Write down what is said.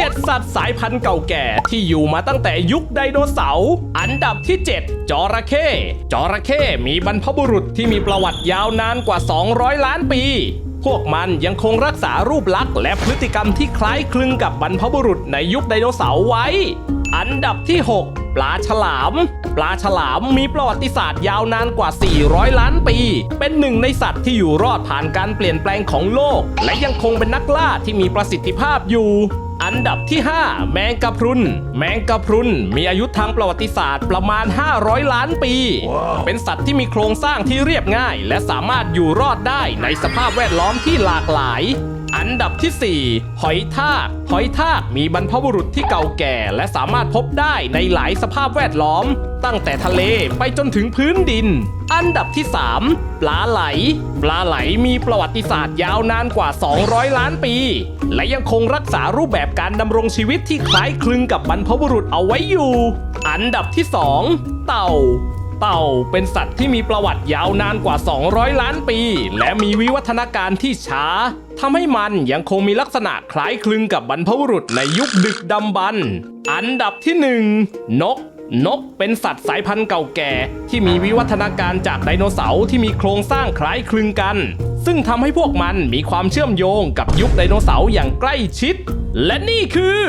7 สัตว์สายพันธุ์เก่าแก่ที่อยู่มาตั้งแต่ยุคไดโนเสาร์อันดับที่ 7 จระเข้จระเข้มีบรรพบุรุษที่มีประวัติยาวนานกว่า 200 ล้านปีพวกมันยังคงรักษารูปลักษณ์และพฤติกรรมที่คล้ายคลึงกับบรรพบุรุษในยุคไดโนเสาร์ไว้ อันดับที่ 6 ปลาฉลาม ปลาฉลามมีประวัติศาสตร์ยาวนานกว่า 400 ล้านปี เป็นหนึ่งในสัตว์ที่อยู่รอดผ่านการเปลี่ยนแปลงของโลก และยังคงเป็นนักล่าที่มีประสิทธิภาพอยู่ อันดับที่ 5 แมงกะพรุน แมงกะพรุน มีอายุทางประวัติศาสตร์ประมาณ 500 ล้านปีเป็นสัตว์ที่มีโครงสร้างที่เรียบง่าย และสามารถอยู่รอดได้ในสภาพแวดล้อมที่หลากหลาย อันดับที่ 4 หอยทาก หอยทากมีบรรพบุรุษที่เก่าแก่ และสามารถพบได้ในหลายสภาพแวดล้อม ตั้งแต่ทะเลไปจนถึงพื้นดิน อันดับที่ 3 ปลาไหล ปลาไหลมีประวัติศาสตร์ยาวนานกว่า 200 ล้านปี และยังคงรักษารูปแบบการดำรงชีวิตที่คล้ายคลึงกับบรรพบุรุษเอาไว้อยู่ อันดับที่ 2 เต่า เต่า เป็นสัตว์ที่มีประวัติยาวนานกว่า 200 ล้านปี และมีวิวัฒนาการที่ช้าทำให้มันยังคงมีลักษณะคล้ายคลึงกับบรรพบุรุษในยุคดึกดำบรรอันดับที่ 1 นกนกเป็นสัตว์สายพันธุ์เก่าแก่ ที่มีวิวัฒนาการจากไดโนเสาร์ที่มีโครงสร้างคล้ายคลึงกัน ซึ่งทำให้พวกมันมีความเชื่อมโยงกับยุคไดโนเสาร์อย่างใกล้ชิด และนี่คือ